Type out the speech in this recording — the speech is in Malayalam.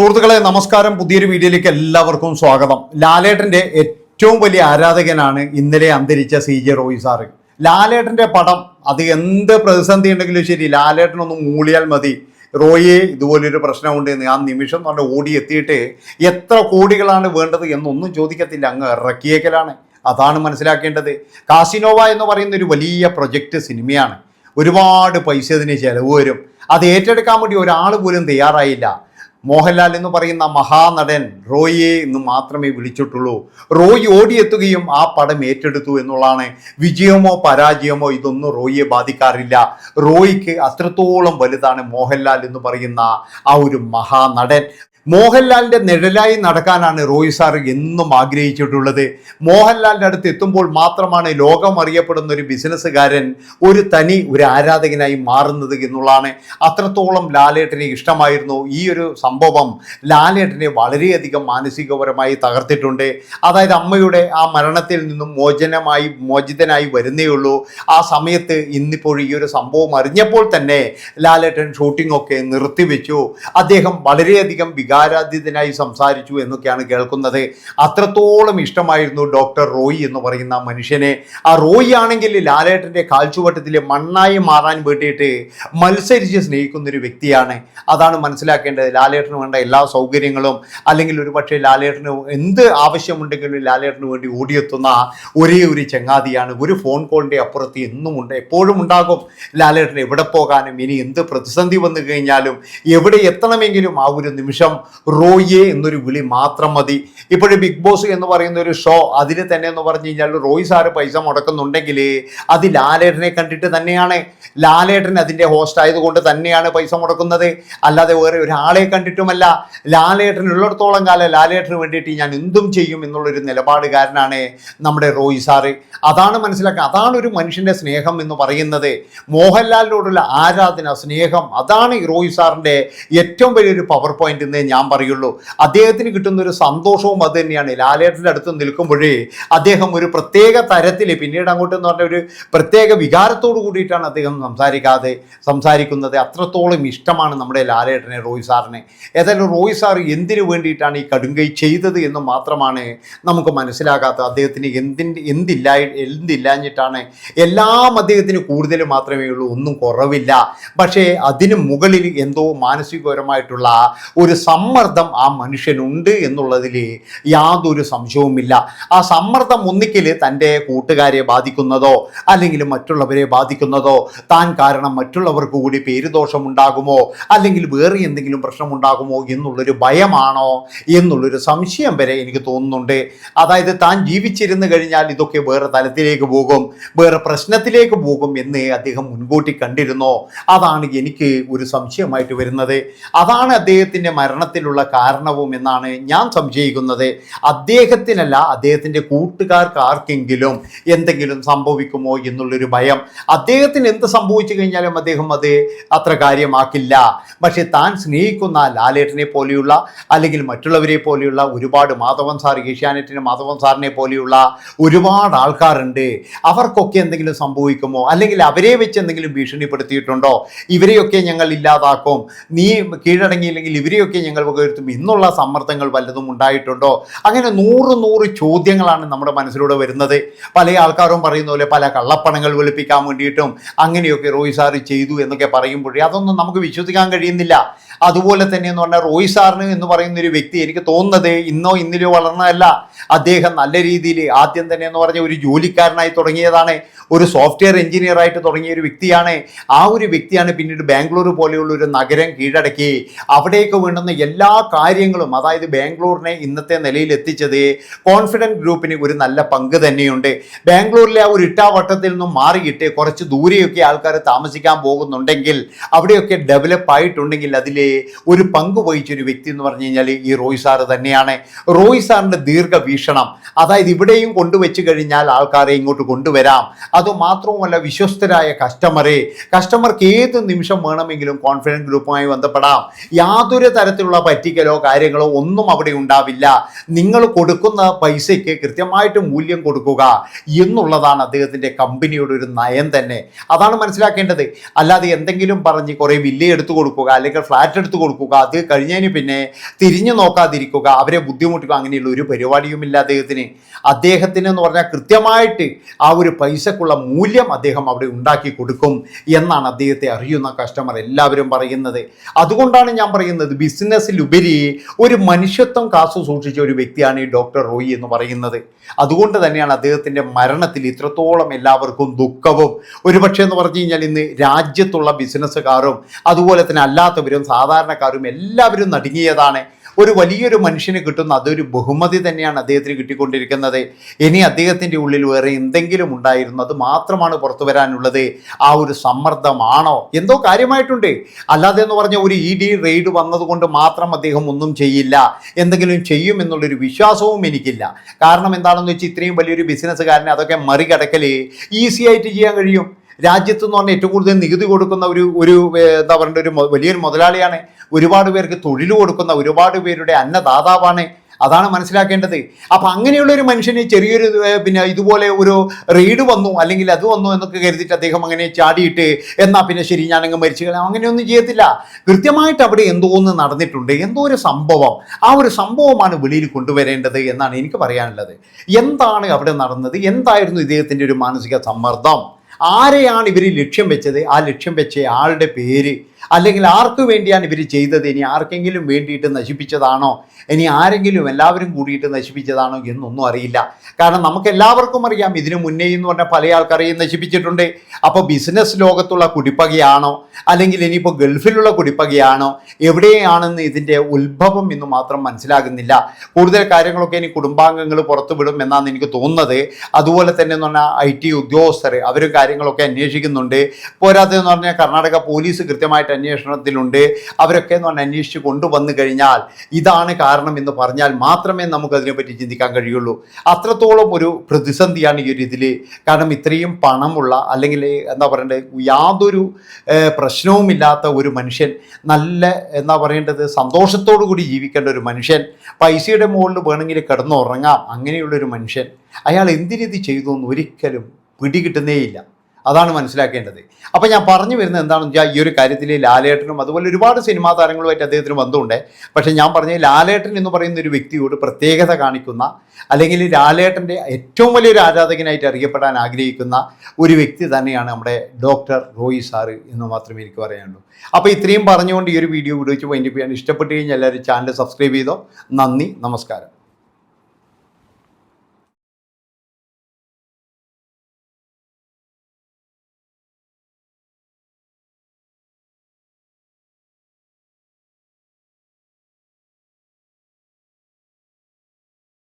സുഹൃത്തുക്കളെ നമസ്കാരം. പുതിയൊരു വീഡിയോയിലേക്ക് എല്ലാവർക്കും സ്വാഗതം. ലാലേട്ടന്റെ ഏറ്റവും വലിയ ആരാധകനാണ് ഇന്നലെ അന്തരിച്ച സി ജെ റോയ് സാറ്. ലാലേട്ടന്റെ പടം അത് എന്ത് പ്രതിസന്ധി ഉണ്ടെങ്കിലും ശരി ലാലേട്ടനൊന്ന് മൂളിയാൽ മതി. റോയെ ഇതുപോലൊരു പ്രശ്നമുണ്ട് എന്ന് ആ നിമിഷം തന്നെ ഓടി എത്തിയിട്ട് എത്ര കോടികളാണ് വേണ്ടത് എന്നൊന്നും ചോദിക്കത്തില്ല. അങ്ങ് ഇറക്കിയേക്കലാണ്. അതാണ് മനസ്സിലാക്കേണ്ടത്. കാസിനോവ എന്ന് പറയുന്ന ഒരു വലിയ പ്രൊജക്റ്റ് സിനിമയാണ്. ഒരുപാട് പൈസ ഇതിന് ചെലവ് വരും. അത് ഏറ്റെടുക്കാൻ വേണ്ടി ഒരാൾ പോലും തയ്യാറായില്ല. മോഹൻലാൽ എന്ന് പറയുന്ന മഹാനടൻ റോയിയെ എന്ന് മാത്രമേ വിളിച്ചിട്ടുള്ളൂ. റോയി ഓടിയെത്തുകയും ആ പടം ഏറ്റെടുത്തു എന്നുള്ളതാണ്. വിജയമോ പരാജയമോ ഇതൊന്നും റോയിയെ ബാധിക്കാറില്ല. റോയിക്ക് അത്രത്തോളം വലുതാണ് മോഹൻലാൽ എന്ന് പറയുന്ന ആ ഒരു മഹാനടൻ. മോഹൻലാലിന്റെ നിഴലായി നടക്കാനാണ് റോയ് സാർ എന്നും ആഗ്രഹിച്ചിട്ടുള്ളത്. മോഹൻലാലിന്റെ അടുത്ത് എത്തുമ്പോൾ മാത്രമാണ് ലോകം അറിയപ്പെടുന്ന ഒരു ബിസിനസ്സുകാരൻ ഒരു തനി ഒരു ആരാധകനായി മാറുന്നത് എന്നുള്ളതാണ്. അത്രത്തോളം ലാലേട്ടനെ ഇഷ്ടമായിരുന്നു. ഈ ഒരു സംഭവം ലാലേട്ടനെ വളരെയധികം മാനസികപരമായി തകർത്തിട്ടുണ്ട്. അതായത് അമ്മയുടെ ആ മരണത്തിൽ നിന്നും മോചനമായി മോചിതനായി വരുന്നേ ഉള്ളൂ. ആ സമയത്ത് ഇന്നിപ്പോൾ ഈ ഒരു സംഭവം അറിഞ്ഞപ്പോൾ തന്നെ ലാലേട്ടൻ ഷൂട്ടിംഗ് ഒക്കെ നിർത്തിവെച്ചു. അദ്ദേഹം വളരെയധികം വികാരാധീതനായി സംസാരിച്ചു എന്നൊക്കെയാണ് കേൾക്കുന്നത്. അത്രത്തോളം ഇഷ്ടമായിരുന്നു ഡോക്ടർ റോയി എന്ന് പറയുന്ന മനുഷ്യനെ. ആ റോയി ആണെങ്കിൽ ലാലേട്ടന്റെ കാൽച്ചുവട്ടത്തിലെ മണ്ണായി മാറാൻ വേണ്ടിയിട്ട് മത്സരിച്ച് സ്നേഹിക്കുന്ന ഒരു വ്യക്തിയാണ്. അതാണ് മനസ്സിലാക്കേണ്ടത്. ലാലേട്ടന് വേണ്ട എല്ലാ സൗകര്യങ്ങളും അല്ലെങ്കിൽ ഒരു പക്ഷേ ലാലേട്ടന് എന്ത് ആവശ്യമുണ്ടെങ്കിലും ലാലേട്ടന് വേണ്ടി ഓടിയെത്തുന്ന ഒരേ ഒരു ചങ്ങാതിയാണ്. ഒരു ഫോൺ കോളിന്റെ അപ്പുറത്ത് എന്നും ഉണ്ട്. എപ്പോഴും ഉണ്ടാകും ലാലേട്ടൻ എവിടെ പോകാനും ഇനി എന്ത് പ്രതിസന്ധി വന്നു കഴിഞ്ഞാലും എവിടെ എത്തണമെങ്കിലും ആ ഒരു നിമിഷം റോയെ എന്നൊരു വിളി മാത്രം മതി. ഇപ്പോഴും ബിഗ് ബോസ് എന്ന് പറയുന്ന ഒരു ഷോ അതിൽ തന്നെ എന്ന് പറഞ്ഞു കഴിഞ്ഞാൽ റോയ് സാറ് പൈസ മുടക്കുന്നുണ്ടെങ്കിൽ അത് ലാലേട്ടനെ കണ്ടിട്ട് തന്നെയാണ്. ലാലേട്ടൻ അതിന്റെ ഹോസ്റ്റ് ആയതുകൊണ്ട് തന്നെയാണ് പൈസ മുടക്കുന്നത്. അല്ലാതെ വേറെ ഒരാളെ കണ്ടിട്ടുമല്ല. ലാലേട്ടൻ ഉള്ളിടത്തോളം കാലം ലാലേട്ടന് വേണ്ടിയിട്ട് ഞാൻ എന്തും ചെയ്യും എന്നുള്ളൊരു നിലപാടുകാരനാണ് നമ്മുടെ റോയ് സാറ് അതാണ് മനസ്സിലാക്കുക അതാണ് ഒരു മനുഷ്യന്റെ സ്നേഹം എന്ന് പറയുന്നത്. മോഹൻലാലിനോടുള്ള ആരാധന സ്നേഹം? അതാണ് റോയ് സാറിന്റെ ഏറ്റവും വലിയൊരു പവർ പോയിന്റ് എന്നേ ഞാൻ പറയുള്ളൂ. അദ്ദേഹത്തിന് കിട്ടുന്ന ഒരു സന്തോഷവും അത് തന്നെയാണ്. ലാലേട്ടന്റെ അടുത്ത് നിൽക്കുമ്പോഴേ അദ്ദേഹം ഒരു പ്രത്യേക തരത്തിൽ പിന്നീട് അങ്ങോട്ട് എന്ന് പറഞ്ഞ ഒരു പ്രത്യേക വികാരത്തോട് കൂടിയിട്ടാണ് അദ്ദേഹം സംസാരിക്കാതെ സംസാരിക്കുന്നത്. അത്രത്തോളം ഇഷ്ടമാണ് നമ്മുടെ ലാലേട്ടനെ റോയ് സാറിനെ. ഏതായാലും റോയ് സാർ എന്തിനു വേണ്ടിയിട്ടാണ് ഈ കടുങ്കൈ ചെയ്തത് എന്ന് മാത്രമാണ് നമുക്ക് മനസ്സിലാകാത്തത്. അദ്ദേഹത്തിന് എന്തിന്റെ എന്തില്ല എന്തില്ലാഞ്ഞിട്ടാണ് എല്ലാം അദ്ദേഹത്തിന് കൂടുതൽ മാത്രമേ ഉള്ളൂ. ഒന്നും കുറവില്ല. പക്ഷേ അതിന് മുകളിൽ എന്തോ മാനസികപരമായിട്ടുള്ള ഒരു സമ്മർദ്ദം ആ മനുഷ്യനുണ്ട് എന്നുള്ളതിൽ യാതൊരു സംശയവുമില്ല. ആ സമ്മർദ്ദം ഒന്നിക്കൽ തന്റെ കൂട്ടുകാരെ ബാധിക്കുന്നതോ അല്ലെങ്കിൽ മറ്റുള്ളവരെ ബാധിക്കുന്നതോ താൻ കാരണം മറ്റുള്ളവർക്ക് കൂടി പേരുദോഷമുണ്ടാകുമോ അല്ലെങ്കിൽ വേറെ എന്തെങ്കിലും പ്രശ്നമുണ്ടാകുമോ എന്നുള്ളൊരു ഭയമാണോ എന്നുള്ളൊരു സംശയം വരെ എനിക്ക് തോന്നുന്നുണ്ട്. അതായത് താൻ ജീവിച്ചിരുന്നു കഴിഞ്ഞാൽ ഇതൊക്കെ വേറെ തലത്തിലേക്ക് പോകും വേറെ പ്രശ്നത്തിലേക്ക് പോകും എന്ന് അദ്ദേഹം മുൻകൂട്ടി കണ്ടിരുന്നോ. അതാണ് എനിക്ക് ഒരു സംശയമായിട്ട് വരുന്നത്. അതാണ് അദ്ദേഹത്തിന്റെ മരണത്തിലുള്ള കാരണവും എന്നാണ് ഞാൻ സംശയിക്കുന്നത്. അദ്ദേഹത്തിനല്ല അദ്ദേഹത്തിന്റെ കൂട്ടുകാർക്ക് ആർക്കെങ്കിലും എന്തെങ്കിലും സംഭവിക്കുമോ എന്നുള്ളൊരു ഭയം. അദ്ദേഹത്തിന് എന്ത് സംഭവിച്ചു കഴിഞ്ഞാലും അദ്ദേഹം അത് അത്ര കാര്യമാക്കില്ല. പക്ഷെ താൻ സ്നേഹിക്കുന്ന ലാലേട്ടനെ പോലെയുള്ള അല്ലെങ്കിൽ മറ്റുള്ളവരെ പോലെയുള്ള ഒരുപാട് മാധവൻ സാർ ഏഷ്യാനെറ്റിന് മാധവൻ സാറിനെ പോലെയുള്ള ഒരുപാട് ആൾക്കാരുണ്ട്. അവർക്കൊക്കെ എന്തെങ്കിലും സംഭവിക്കുമോ? അല്ലെങ്കിൽ അവരെ വെച്ച് എന്തെങ്കിലും ഭീഷണിപ്പെടുത്തിയിട്ടുണ്ടോ? ഇവരെയൊക്കെ ഞങ്ങൾ ഇല്ലാതാക്കും. നീ കീഴടങ്ങിയില്ലെങ്കിൽ ഇവരെയൊക്കെ ഞങ്ങൾ വകവരുത്തും ഇന്നുള്ള സമ്മർദ്ദങ്ങൾ വല്ലതും ഉണ്ടായിട്ടുണ്ടോ? അങ്ങനെ നൂറ് നൂറ് ചോദ്യങ്ങളാണ് നമ്മുടെ മനസ്സിലൂടെ വരുന്നത്. പല ആൾക്കാരും പറയുന്ന പോലെ പല കള്ളപ്പണങ്ങൾ വെളുപ്പിക്കാൻ വേണ്ടിയിട്ടും അങ്ങനെയൊക്കെ റോയ് സാറ് ചെയ്തു എന്നൊക്കെ പറയുമ്പോഴേ അതൊന്നും നമുക്ക് വിശ്വസിക്കാൻ കഴിയുന്നില്ല. അതുപോലെ തന്നെ എന്ന് പറഞ്ഞാൽ റോയ് സാറിന് എന്ന് പറയുന്ന ഒരു വ്യക്തി എനിക്ക് തോന്നുന്നത് ഇന്നോ ഇന്നിലോ വളർന്നതല്ല. അദ്ദേഹം നല്ല രീതിയിൽ ആദ്യം തന്നെ എന്ന് പറഞ്ഞ ഒരു ജോലിക്കാരനായി തുടങ്ങിയതാണ്. ഒരു സോഫ്റ്റ്വെയർ എഞ്ചിനീയർ ആയിട്ട് തുടങ്ങിയ ഒരു വ്യക്തിയാണ്. ആ ഒരു വ്യക്തിയാണ് പിന്നീട് ബാംഗ്ലൂർ പോലെയുള്ള ഒരു നഗരം കീഴടക്കി. അവിടേക്ക് വേണ്ടുന്ന എല്ലാ കാര്യങ്ങളും അതായത് ബാംഗ്ലൂരിനെ ഇന്നത്തെ നിലയിൽ എത്തിച്ചത് കോൺഫിഡന്റ് ഗ്രൂപ്പിന് ഒരു നല്ല പങ്ക് തന്നെയുണ്ട്. ബാംഗ്ലൂരിലെ ആ ഒരു ഇട്ടാവട്ടത്തിൽ നിന്നും മാറിയിട്ട് കുറച്ച് ദൂരെയൊക്കെ ആൾക്കാർ താമസിക്കാൻ പോകുന്നുണ്ടെങ്കിൽ അവിടെയൊക്കെ ഡെവലപ്പ് ആയിട്ടുണ്ടെങ്കിൽ അതിൽ ഒരു പങ്ക് വഹിച്ചൊരു വ്യക്തി എന്ന് പറഞ്ഞു കഴിഞ്ഞാൽ ഈ റോയ് സാറ് തന്നെയാണ്. റോയ് സാറിന്റെ ദീർഘവീക്ഷണം അതായത് ഇവിടെയും കൊണ്ടുവച്ച് കഴിഞ്ഞാൽ ആൾക്കാരെ ഇങ്ങോട്ട് കൊണ്ടുവരാം. അതുമാത്രവുമല്ല വിശ്വസ്തരായ കസ്റ്റമറെ കസ്റ്റമർക്ക് ഏത് നിമിഷം വേണമെങ്കിലും കോൺഫിഡന്റ് ഗ്രൂപ്പുമായി ബന്ധപ്പെടാം. യാതൊരു തരത്തിലുള്ള പറ്റിക്കലോ കാര്യങ്ങളോ ഒന്നും അവിടെ ഉണ്ടാവില്ല. നിങ്ങൾ കൊടുക്കുന്ന പൈസയ്ക്ക് കൃത്യമായിട്ട് മൂല്യം കൊടുക്കുക എന്നുള്ളതാണ് അദ്ദേഹത്തിന്റെ കമ്പനിയുടെ ഒരു നയം തന്നെ. അതാണ് മനസ്സിലാക്കേണ്ടത്. അല്ലാതെ എന്തെങ്കിലും പറഞ്ഞ് കുറേ വില്ല എടുത്തു കൊടുക്കുക അല്ലെങ്കിൽ ഫ്ലാറ്റ് എടുത്തു കൊടുക്കുക അത് കഴിഞ്ഞതിന് പിന്നെ തിരിഞ്ഞു നോക്കാതിരിക്കുക അവരെ ബുദ്ധിമുട്ടുക അങ്ങനെയുള്ള ഒരു പരിപാടിയുമില്ല അദ്ദേഹത്തിന്. അദ്ദേഹത്തിന് എന്ന് പറഞ്ഞാൽ കൃത്യമായിട്ട് ആ ഒരു പൈസക്കുള്ള മൂല്യം അദ്ദേഹം അവിടെ ഉണ്ടാക്കി കൊടുക്കും എന്നാണ് അദ്ദേഹത്തെ അറിയുന്ന കസ്റ്റമർ എല്ലാവരും പറയുന്നത്. അതുകൊണ്ടാണ് ഞാൻ പറയുന്നത് ബിസിനസ്സിലുപരി ഒരു മനുഷ്യത്വം കാത്തു സൂക്ഷിച്ച ഒരു വ്യക്തിയാണ് ഈ ഡോക്ടർ റോയി എന്ന് പറയുന്നത്. അതുകൊണ്ട് തന്നെയാണ് അദ്ദേഹത്തിന്റെ മരണത്തിൽ ഇത്രത്തോളം എല്ലാവർക്കും ദുഃഖവും. ഒരുപക്ഷെ എന്ന് പറഞ്ഞു കഴിഞ്ഞാൽ ഇന്ന് രാജ്യത്തുള്ള ബിസിനസ്സുകാരും അതുപോലെ തന്നെ അല്ലാത്തവരും സാധാരണക്കാരും എല്ലാവരും നടുങ്ങിയതാണ്. ഒരു വലിയൊരു മനുഷ്യന് കിട്ടുന്ന അതൊരു ബഹുമതി തന്നെയാണ് അദ്ദേഹത്തിന് കിട്ടിക്കൊണ്ടിരിക്കുന്നത്. ഇനി അദ്ദേഹത്തിന്റെ ഉള്ളിൽ വേറെ എന്തെങ്കിലും ഉണ്ടായിരുന്നു അത് മാത്രമാണ് പുറത്തു വരാനുള്ളത്. ആ ഒരു സമ്മർദ്ദമാണോ? എന്തോ കാര്യമായിട്ടുണ്ട്. അല്ലാതെ എന്ന് പറഞ്ഞ ഒരു ഇ ഡി റെയ്ഡ് വന്നതുകൊണ്ട് മാത്രം അദ്ദേഹം ഒന്നും ചെയ്യില്ല. എന്തെങ്കിലും ചെയ്യും എന്നുള്ളൊരു വിശ്വാസവും എനിക്കില്ല. കാരണം എന്താണെന്ന് വെച്ചാൽ ഇത്രയും വലിയൊരു ബിസിനസ്സുകാരനെ അതൊക്കെ മറികടക്കൽ ഈസി ആയിട്ട് ചെയ്യാൻ കഴിയും. രാജ്യത്ത് എന്ന് പറഞ്ഞാൽ ഏറ്റവും കൂടുതൽ നികുതി കൊടുക്കുന്ന ഒരു ഒരു എന്താ പറയുക ഒരു വലിയൊരു മുതലാളിയാണ്. ഒരുപാട് പേർക്ക് തൊഴിൽ കൊടുക്കുന്ന ഒരുപാട് പേരുടെ അന്നദാതാവാണ്. അതാണ് മനസ്സിലാക്കേണ്ടത്. അപ്പം അങ്ങനെയുള്ള ഒരു മനുഷ്യന് ചെറിയൊരു പിന്നെ ഇതുപോലെ ഒരു റെയ്ഡ് വന്നു അല്ലെങ്കിൽ അത് വന്നു എന്നൊക്കെ കരുതിയിട്ട് അദ്ദേഹം അങ്ങനെ ചാടിയിട്ട് എന്നാൽ പിന്നെ ശരി ഞാനങ്ങ് മരിച്ചു കളയാം. അങ്ങനെയൊന്നും ചെയ്യത്തില്ല. കൃത്യമായിട്ട് അവിടെ എന്തോ ഒന്ന് നടന്നിട്ടുണ്ട് എന്തോ ഒരു സംഭവം. ആ ഒരു സംഭവമാണ് വെളിയിൽ കൊണ്ടുവരേണ്ടത് എന്നാണ് എനിക്ക് പറയാനുള്ളത്. എന്താണ് അവിടെ നടന്നത്? എന്തായിരുന്നു ഇദ്ദേഹത്തിന്റെ ഒരു മാനസിക സമ്മർദ്ദം? ആരെയാണ് ഇവർ ലക്ഷ്യം വെച്ചത്? ആ ലക്ഷ്യം വെച്ച ആളുടെ പേര് അല്ലെങ്കിൽ ആർക്കു വേണ്ടിയാണ് ഇവർ ചെയ്തത്? ഇനി ആർക്കെങ്കിലും വേണ്ടിയിട്ട് നശിപ്പിച്ചതാണോ? ഇനി ആരെങ്കിലും എല്ലാവരും കൂടിയിട്ട് നശിപ്പിച്ചതാണോ എന്നൊന്നും അറിയില്ല. കാരണം നമുക്ക് എല്ലാവർക്കും അറിയാം ഇതിനു മുന്നേ എന്ന് പറഞ്ഞാൽ പല ആൾക്കാരെയും നശിപ്പിച്ചിട്ടുണ്ട്. അപ്പോൾ ബിസിനസ് ലോകത്തുള്ള കുടിപ്പകയാണോ? അല്ലെങ്കിൽ ഇനിയിപ്പോൾ ഗൾഫിലുള്ള കുടിപ്പകയാണോ? എവിടെയാണെന്ന് ഇതിന്റെ ഉത്ഭവം എന്ന് മാത്രം മനസ്സിലാകുന്നില്ല. കൂടുതൽ കാര്യങ്ങളൊക്കെ ഇനി കുടുംബാംഗങ്ങൾ പുറത്തു വിടും എന്നാണ് എനിക്ക് തോന്നുന്നത്. അതുപോലെ തന്നെ എന്ന് പറഞ്ഞാൽ ഐ ടി ഉദ്യോഗസ്ഥർ അവരും കാര്യങ്ങളൊക്കെ അന്വേഷിക്കുന്നുണ്ട്. പോരാത്തതെന്ന് പറഞ്ഞാൽ കർണാടക പോലീസ് കൃത്യമായിട്ട് അന്വേഷണത്തിലുണ്ട്. അവരൊക്കെ എന്ന് പറഞ്ഞാൽ അന്വേഷിച്ച് കൊണ്ടുവന്നു കഴിഞ്ഞാൽ ഇതാണ് കാരണം എന്ന് പറഞ്ഞാൽ മാത്രമേ നമുക്ക് അതിനെപ്പറ്റി ചിന്തിക്കാൻ കഴിയുള്ളൂ. അത്രത്തോളം ഒരു പ്രതിസന്ധിയാണ് ഈ ഒരു ഇതിൽ കാരണം ഇത്രയും പണമുള്ള അല്ലെങ്കിൽ എന്താ പറയേണ്ടത് യാതൊരു പ്രശ്നവുമില്ലാത്ത ഒരു മനുഷ്യൻ നല്ല എന്താ പറയേണ്ടത് സന്തോഷത്തോടു കൂടി ജീവിക്കേണ്ട ഒരു മനുഷ്യൻ പൈസയുടെ മുകളിൽ വേണമെങ്കിൽ കിടന്നുറങ്ങാം അങ്ങനെയുള്ളൊരു മനുഷ്യൻ അയാൾ എന്തിനിത് ചെയ്തു എന്ന് ഒരിക്കലും പിടികിട്ടുന്നേയില്ല. അതാണ് മനസ്സിലാക്കേണ്ടത്. അപ്പം ഞാൻ പറഞ്ഞു വരുന്നത് എന്താണെന്ന് വെച്ചാൽ ഈ ഒരു കാര്യത്തിൽ ലാലേട്ടനും അതുപോലെ ഒരുപാട് സിനിമാ താരങ്ങളുമായിട്ട് അദ്ദേഹത്തിന് ബന്ധമുണ്ട്. പക്ഷേ ഞാൻ പറഞ്ഞ ലാലേട്ടൻ എന്ന് പറയുന്ന ഒരു വ്യക്തിയോട് പ്രത്യേകത കാണിക്കുന്ന അല്ലെങ്കിൽ ലാലേട്ടന്റെ ഏറ്റവും വലിയൊരു ആരാധകനായിട്ട് അറിയപ്പെടാൻ ആഗ്രഹിക്കുന്ന ഒരു വ്യക്തി തന്നെയാണ് നമ്മുടെ ഡോക്ടർ റോയി സാറ് എന്ന് മാത്രമേ എനിക്ക് പറയാനുള്ളൂ. അപ്പോൾ ഇത്രയും പറഞ്ഞുകൊണ്ട് ഈ ഒരു വീഡിയോ വീഡിയോ വെച്ച് വൈൻഡപ്പ് ചെയ്യാൻ ഇഷ്ടപ്പെട്ട് കഴിഞ്ഞാൽ എല്ലാവരും ചാനൽ സബ്സ്ക്രൈബ് ചെയ്തോ. നന്ദി നമസ്കാരം.